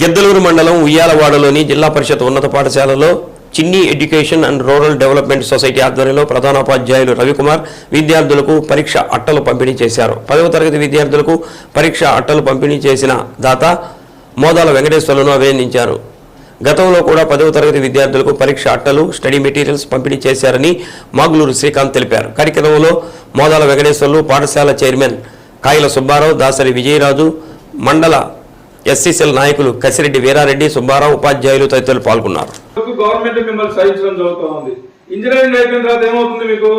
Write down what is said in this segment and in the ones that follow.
జద్దలూరు మండలం ఉయ్యాలవాడలోని జిల్లా పరిషత్ ఉన్నత పాఠశాలలో Chinni education and rural development society ఆధ్వర్యంలో ప్రధానోపాధ్యాయులు రవికుమార్ విద్యార్థులకు పరీక్ష అట్టలు పంపిణీ చేశారు. పదవ తరగతి విద్యార్థులకు పరీక్ష అట్టలు పంపిణీ చేసిన దాత మోదాల వెంకటేశ్వర్లను అభినందించారు. గతంలో కూడా పదవ తరగతి విద్యార్థులకు పరీక్ష అట్టలు స్టడీ మెటీరియల్స్ పంపిణీ చేశారని మాగులూరు శ్రీకాంత్ తెలిపారు. కార్యక్రమంలో మోదాల వెంకటేశ్వర్లు పాఠశాల చైర్మన్ కాయల సుబ్బారావు దాసరి విజయరాజు మండల ఎస్సీసీఎల్ నాయకులు కసిరెడ్డి వీరారెడ్డి సుబ్బారావు ఉపాధ్యాయులు తదితరులు పాల్గొన్నారు. గవర్నమెంట్ మిమ్మల్ని సహించడం జరుగుతూ ఉంది ఇంజనీరింగ్ అయిపోయిన తర్వాత ఏమవుతుంది మీకు?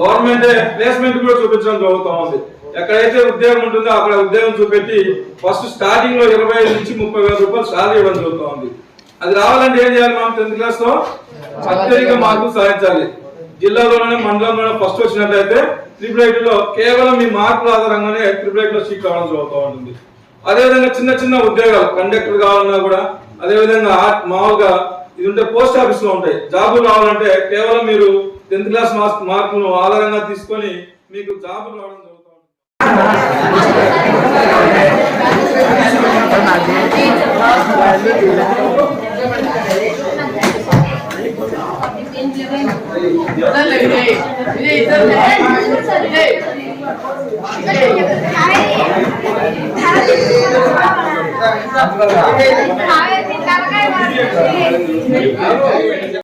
గవర్నమెంట్ ప్లేస్మెంట్ కూడా చూపించడం జరుగుతూ ఉంది ఎక్కడైతే ఉద్యోగం ఉంటుందో అక్కడ ఉద్యోగం చూపెట్టి ఫస్ట్ స్టార్టింగ్లో ఇరవై ఐదు నుంచి ముప్పై వేల రూపాయలు సాలరీ ఇవ్వడం జరుగుతూ ఉంది అది రావాలంటే ఏం చేయాలి మనం టెన్త్ క్లాస్లో అత్యధిక మార్కులు సాధించాలి. జిల్లాలోనే మండలంలోనే ఫస్ట్ వచ్చినట్లయితే ట్రిపుల్ ఐటీ లో కేవలం మీ మార్కుల ఆధారంగానే ట్రిపుల్ ఐటీ లో సీట్ రావడం జరుగుతూ ఉంటుంది. అదేవిధంగా చిన్న చిన్న ఉద్యోగాలు కండక్టర్ కావాలన్నా కూడా అదేవిధంగా మామూలుగా ఇది ఉంటే పోస్ట్ ఆఫీస్లో ఉంటాయి జాబులు రావాలంటే కేవలం మీరు టెన్త్ క్లాస్ మార్క్స్ మార్కులను ఆధారంగా తీసుకొని మీకు జాబులు రావడం జరుగుతుంది Hãy subscribe